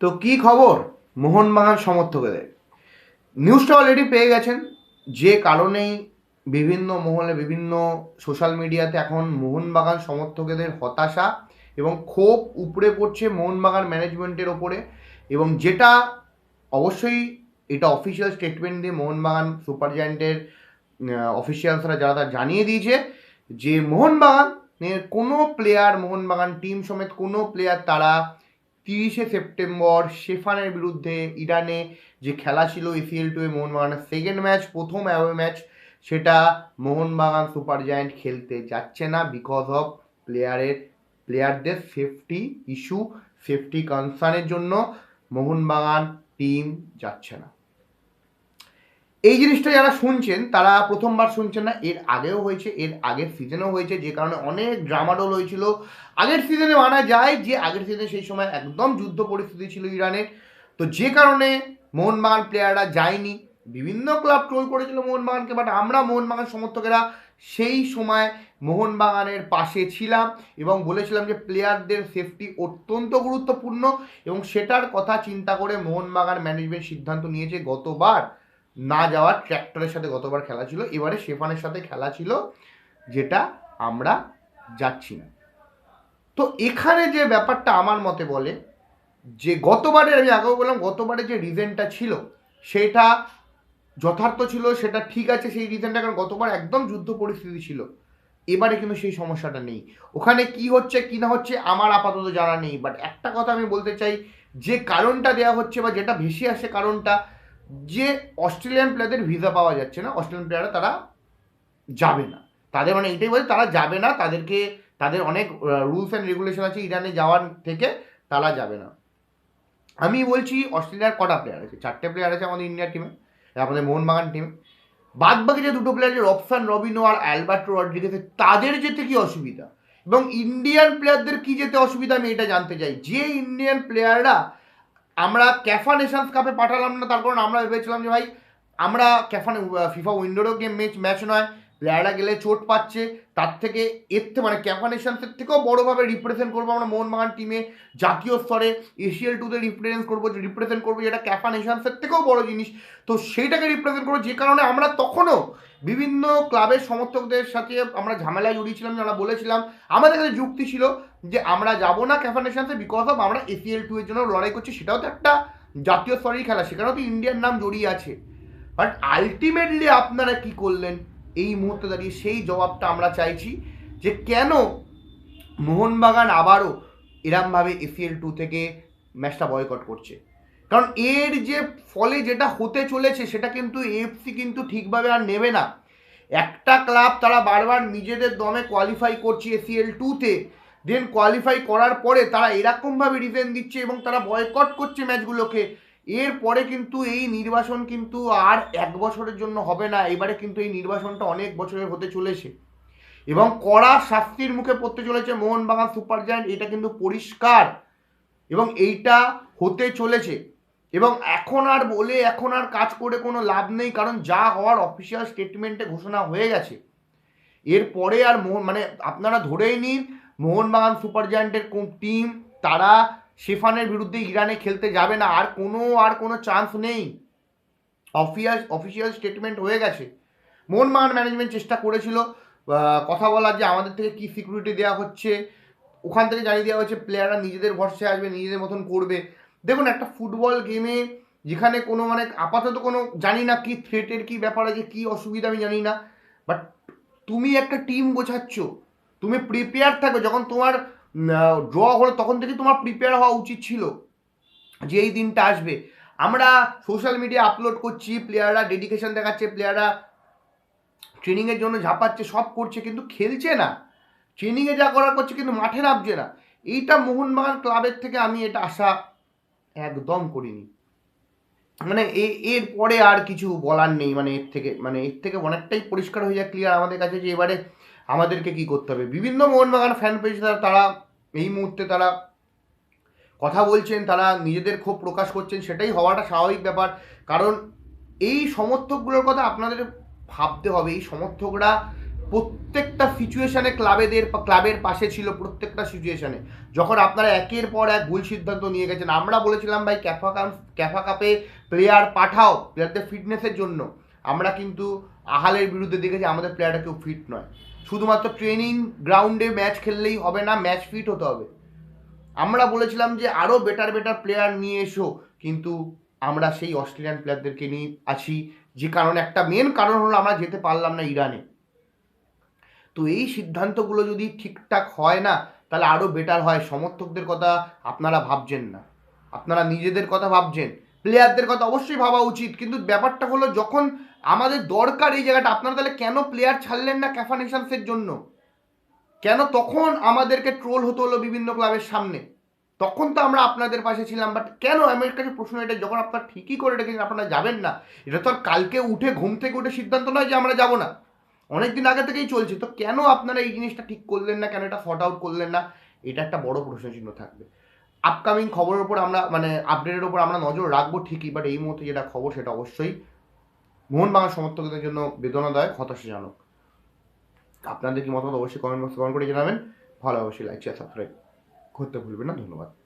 তো কি খবর? মোহনবাগান সমর্থকদের। নিউজটা অলরেডি পেয়ে গেছেন। যে কারণেই বিভিন্ন মহলে, বিভিন্ন সোশ্যাল মিডিয়াতে এখন মোহনবাগান সমর্থকদের হতাশা এবং ক্ষোভ উপড়ে পড়ছে মোহনবাগান ম্যানেজমেন্টের ওপরে এবং যেটা অবশ্যই এটা অফিসিয়াল স্টেটমেন্ট দিয়ে মোহনবাগান সুপার জায়েন্টের অফিসিয়ালসরা যারা তা জানিয়ে দিয়েছে যে মোহনবাগানের কোনো প্লেয়ার মোহনবাগান টিম সমেত কোনো প্লেয়ার তারা তিরিশে সেপ্টেম্বর শেফানের বিরুদ্ধে ইরানে যে খেলা ছিল এসিএল টু এ মোহনবাগানের সেকেন্ড ম্যাচ প্রথম অ্যাওয়ে ম্যাচ সেটা মোহনবাগান সুপার জায়েন্ট খেলতে যাচ্ছে না বিকজ অফ প্লেয়ারের প্লেয়ারদের সেফটি ইস্যু সেফটি কনসার্নের জন্য মোহনবাগান টিম যাচ্ছে না। এই জিনিসটা যারা শুনছেন, তারা প্রথমবার শুনছেন না, এর আগেও হয়েছে, এর আগের সিজনেও হয়েছে, যে কারণে অনেক ড্রামাডোল হয়েছিল। আগের সিজনে মানা যায় যে আগের সিজনে সেই সময় একদম যুদ্ধ পরিস্থিতি ছিল ইরানের। তো যে কারণে মোহনবাগান প্লেয়াররা যায়নি। বিভিন্ন ক্লাব ট্রোল করেছিল মোহনবাগানকে বাট আমরা মোহনবাগান সমর্থকেরা সেই সময় মোহনবাগানের পাশে ছিলাম এবং বলেছিলাম যে প্লেয়ারদের সেফটি অত্যন্ত গুরুত্বপূর্ণ এবং সেটার কথা চিন্তা করে মোহনবাগান ম্যানেজমেন্ট সিদ্ধান্ত নিয়েছে গতবার। না যাওয়ার ট্র্যাক্টরের সাথে গতবার খেলা ছিল, এবারে শেফানের সাথে খেলা ছিল, যেটা আমরা যাচ্ছি না। তো এখানে যে ব্যাপারটা আমার মতে বলে, যে গতবারে আমি আগেও বললাম, গতবারে যে রিজনটা ছিল, সেটা যথার্থ ছিল, সেটা ঠিক আছে সেই রিজনটা কারণ গতবার একদম যুদ্ধ পরিস্থিতি ছিল। এবারে কিন্তু সেই সমস্যাটা নেই। ওখানে কি হচ্ছে, কি না হচ্ছে, আমার আপাতত জানা নেই বাট একটা কথা আমি বলতে চাই, যে কারণটা দেওয়া হচ্ছে বা যেটা ভেসে আসে কারণটা যে অস্ট্রেলিয়ান প্লেয়ারদের ভিসা পাওয়া যাচ্ছে না, অস্ট্রেলিয়ান প্লেয়াররা তারা যাবে না। তাদের মানে এটাই বলে তারা যাবে না, তাদেরকে, তাদের অনেক রুলস অ্যান্ড রেগুলেশন আছে ইরানে যাওয়ার থেকে তারা যাবে না। আমি বলছি অস্ট্রেলিয়ার কটা প্লেয়ার আছে? চারটে প্লেয়ার আছে আমাদের ইন্ডিয়ার টিমে আমাদের মোহনবাগান টিমে বাদ বাকি যে দুটো প্লেয়ার যে রবসান রবিনো আর অ্যালবার্টো রড্রিগেসে তাদের যেতে কি অসুবিধা? এবং ইন্ডিয়ান প্লেয়ারদের কি যেতে অসুবিধা আমি এটা জানতে চাই। যে ইন্ডিয়ান প্লেয়াররা আমরা ক্যাফা নেশনস কাপে পাঠালাম না, তার কারণ আমরা ভেবেছিলাম যে ভাই, আমরা ক্যাফা ফিফা উইন্ডোরও গেম ম্যাচ ম্যাচ নয়। প্লেয়াররা গেলে চোট পাচ্ছে, তার থেকে এর থেকে মানে ক্যাফানেশনসের থেকেও বড়োভাবে রিপ্রেজেন্ট করব আমরা মোহনবাগান টিমে জাতীয় স্তরে এশিয়াল টুতে রিপ্রেজেন্ট করব, যে রিপ্রেজেন্ট করব যেটা ক্যাফানেশনসের থেকেও বড় জিনিস। তো সেইটাকে রিপ্রেজেন্ট করব, যে কারণে আমরা তখনও বিভিন্ন ক্লাবের সমর্থকদের সাথে আমরা ঝামেলায় জড়িয়েছিলাম আমরা বলেছিলাম, আমাদের কাছে যুক্তি ছিল যে আমরা যাব না ক্যাফানেশনসে বিকজ অফ আমরা এসিএল টু এর জন্য লড়াই করছি, সেটাও তো একটা জাতীয় স্তরের খেলা, সেখানেও তো ইন্ডিয়ার নাম জড়িয়ে আছে। বাট আলটিমেটলি আপনারা কি করলেন? এই মুহূর্তে দাঁড়িয়ে সেই জবাবটা আমরা চাইছি যে কেন মোহনবাগান আবারও এরমভাবে এসিএল টু থেকে ম্যাচটা বয়কট করছে। কারণ এর যে ফলে যেটা হতে চলেছে সেটা কিন্তু এফসি কিন্তু ঠিকভাবে আর নেবে না। একটা ক্লাব তারা বারবার নিজেদের দমে কোয়ালিফাই করছে এসিএল টুতে দেন কোয়ালিফাই করার পরে তারা এরকমভাবে রিজেন দিচ্ছে এবং তারা বয়কট করছে ম্যাচগুলোকে। এরপরে কিন্তু এই নির্বাসন কিন্তু আর এক বছরের জন্য হবে না। এবারে কিন্তু এই নির্বাসনটা অনেক বছরের হতে চলেছে। এবং কড়া শাস্তির মুখে পড়তে চলেছে মোহনবাগান সুপার জায়ান্ট, এটা কিন্তু পরিষ্কার। এবং এইটা হতে চলেছে। এবং এখন আর বলে, এখন আর কাজ করে কোনো লাভ নেই, কারণ যা হওয়ার অফিসিয়াল স্টেটমেন্টে ঘোষণা হয়ে গেছে। এরপরে আর মোহন মানে আপনারা ধরেই নিন, মোহনবাগান সুপার জায়ান্টের টিম তারা শেফানের বিরুদ্ধে ইরানে খেলতে যাবে না, আর কোনো আর কোনো চান্স নেই। অফিয়াল অফিসিয়াল স্টেটমেন্ট হয়ে গেছে। মোহনবাগান ম্যানেজমেন্ট চেষ্টা করেছিল কথা বলার যে আমাদের থেকে কি সিকিউরিটি দেওয়া হচ্ছে, ওখান থেকে জানিয়ে দেওয়া হচ্ছে প্লেয়াররা নিজেদের ভরসায় আসবে, নিজেদের মতন করবে। দেখুন, একটা ফুটবল গেমে যেখানে কোনো মানে আপাতত কোনো, জানি না কি থ্রেটের কি ব্যাপার আছে, কি অসুবিধা আমি জানি না। বাট তুমি একটা টিম বোঝাচ্ছ তুমি প্রিপেয়ার থাকো, যখন তোমার ড্র হলো তখন থেকে তোমার প্রিপেয়ার হওয়া উচিত ছিল যে এই দিনটা আসবে। আমরা সোশ্যাল মিডিয়া আপলোড করছি প্লেয়াররা ডেডিকেশন দেখাচ্ছে প্লেয়াররা ট্রেনিংয়ের জন্য ঝাঁপাচ্ছে, সব করছে, কিন্তু খেলছে না। ট্রেনিংয়ে যা করার করছে, কিন্তু মাঠে নামছে না। এইটা মোহনবাগান ক্লাবের থেকে আমি এটা আশা একদম করিনি। মানে এর পরে আর কিছু বলার নেই মানে এর থেকে মানে এর থেকে অনেকটাই পরিষ্কার হয়ে যায় ক্লিয়ার আমাদের কাছে যে এবারে আমাদেরকে কি করতে হবে? বিভিন্ন মোহনবাগান ফ্যান পেজ তারা এই মুহূর্তে তারা কথা বলছেন, তারা নিজেদের ক্ষোভ প্রকাশ করছেন, সেটাই হওয়াটা স্বাভাবিক ব্যাপার। কারণ এই সমর্থকগুলোর কথা আপনাদের ভাবতে হবে। এই সমর্থকরা প্রত্যেকটা সিচুয়েশানে ক্লাবেদের ক্লাবের পাশে ছিল প্রত্যেকটা সিচুয়েশানে যখন আপনারা একের পর এক ভুল সিদ্ধান্ত নিয়ে গেছেন, আমরা বলেছিলাম, ভাই, ক্যাফা কাপ ক্যাফা কাপে প্লেয়ার পাঠাও প্লেয়ারদের ফিটনেসের জন্য। আমরা কিন্তু আহালের বিরুদ্ধে দেখেছি, আমাদের প্লেয়ারটা কেউ ফিট নয়। শুধুমাত্র ট্রেনিং গ্রাউন্ডে ম্যাচ খেললেই হবে না ম্যাচ ফিট হতে হবে। আমরা বলেছিলাম যে আরও বেটার বেটার প্লেয়ার নিয়ে এসো, কিন্তু আমরা সেই অস্ট্রেলিয়ান প্লেয়ারদেরকে নিয়ে আছি, যে কারণে একটা মেন কারণ হলো আমরা যেতে পারলাম না ইরানে। তো এই সিদ্ধান্তগুলো যদি ঠিকঠাক হয় না, তাহলে আরও বেটার হয়। সমর্থকদের কথা আপনারা ভাবছেন না। আপনারা নিজেদের কথা ভাবছেন। প্লেয়ারদের কথা অবশ্যই ভাবা উচিত, কিন্তু ব্যাপারটা হলো যখন আমাদের দরকার এই জায়গাটা। আপনারা তাহলে কেন প্লেয়ার ছাড়লেন না ক্যাফা নেশনসের জন্য? কেন তখন আমাদেরকে ট্রোল হতে হলো বিভিন্ন ক্লাবের সামনে? তখন তো আমরা আপনাদের পাশে ছিলাম বাট কেন আমার কাছে প্রশ্ন এটা যখন আপনারা ঠিকই করে রেখেছেন, আপনারা যাবেন না। এটা তো আর কালকে উঠে, ঘুম থেকে উঠে সিদ্ধান্ত নয় যে আমরা যাব না। অনেক দিন আগে থেকেই চলছে। তো কেন আপনারা এই জিনিসটা ঠিক করলেন না? কেন এটা শর্ট আউট করলেন না? এটা একটা বড় প্রশ্ন চিহ্ন থাকবে। আপকামিং খবরের ওপর আমরা মানে আপডেটের ওপর আমরা নজর রাখব ঠিকই বাট এই মুহূর্তে যেটা খবর সেটা অবশ্যই মোহনবাগান সমর্থকদের জন্য বেদনাদায়ক, হতাশাজনক। আপনাদের কি মতামত অবশ্যই কমেন্ট বক্সে কমেন্ট করে জানাবেন। ভালো অবশ্যই লাইক শেয়ার সাবস্ক্রাইব করতে ভুলবেন না। ধন্যবাদ।